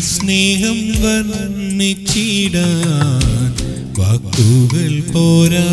സ്നേഹം വർണിച്ചിടാൻ വാക്കുകൾ പോരാ.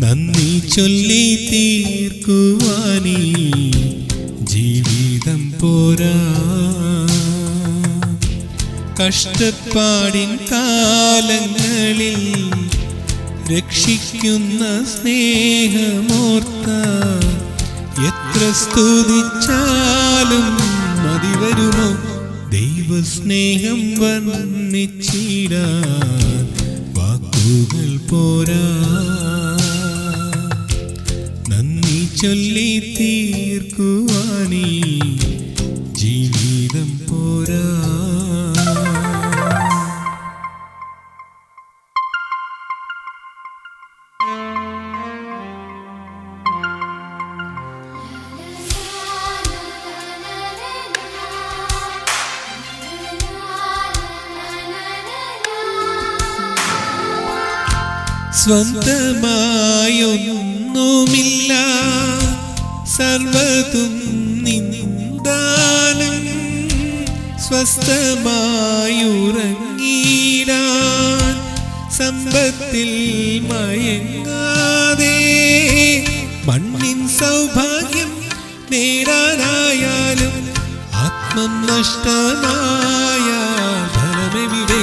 നന്ദി ചൊല്ലി തീർക്കുവാനീ ജീവിതം പോരാ. കഷ്ടപ്പാടിൻ കാലങ്ങളിൽ രക്ഷിക്കുന്ന സ്നേഹമോർത്ത എത്ര സ്തുതിച്ചാലും മതി വരുമോ? ദൈവസ്നേഹം വർണിച്ചിടാൻ വാക്കുകൾ പോരാ. നന്ദി ചൊല്ലി തീർക്കുവാനീ സ്വന്തമായൊന്നുമില്ല. സർവതും നിന്ദാനം സ്വസ്ഥമായുറങ്ങീരാ സമ്പത്തിൽ മയങ്ങാതെ മണ്ണിൻ സൗഭാഗ്യം നേടാനായാലും ആത്മം നഷ്ടമായ ധനമെവിടെ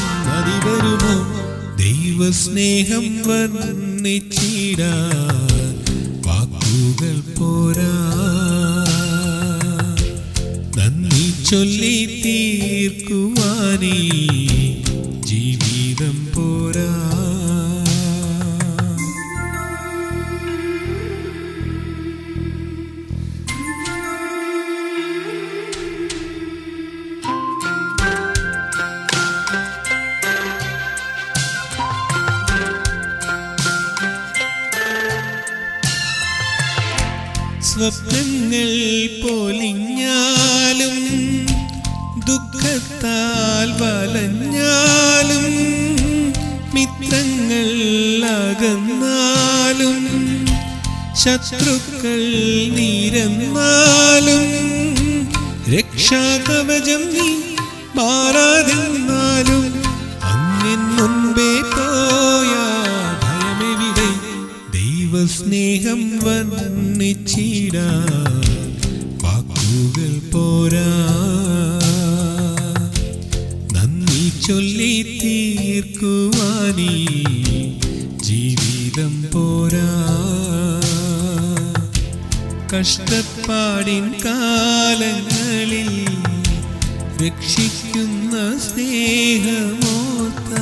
മതി വരുമോ ദൈവസ്നേഹം വർണിച്ചിടാൻ വാക്കുകൾ പോരാ. നന്ദി ചൊല്ലി തീർക്കുവാനേ ജീവിതം പോരാ സ്വപ്നങ്ങൾ പൊലിഞ്ഞാലും ദുഃഖത്താൽ വലഞ്ഞാലും മിത്രങ്ങൾ അകന്നാലും ശത്രുക്കൾ നിരന്നാലും രക്ഷാകവചം നീ മാറാതെന്നാലും ചൊല്ലി തീർക്കുവാനീ ജീവിതം പോരാ. കഷ്ടപ്പാടിൻ കാലങ്ങളിൽ രക്ഷിക്കുന്ന സ്നേഹമോത്ത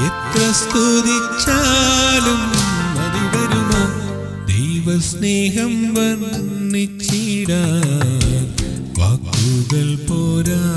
എത്ര സ്തുതിച്ചാലും മതി വരുമോ? ദൈവസ്നേഹം വാക്കുകൾ പോരാ.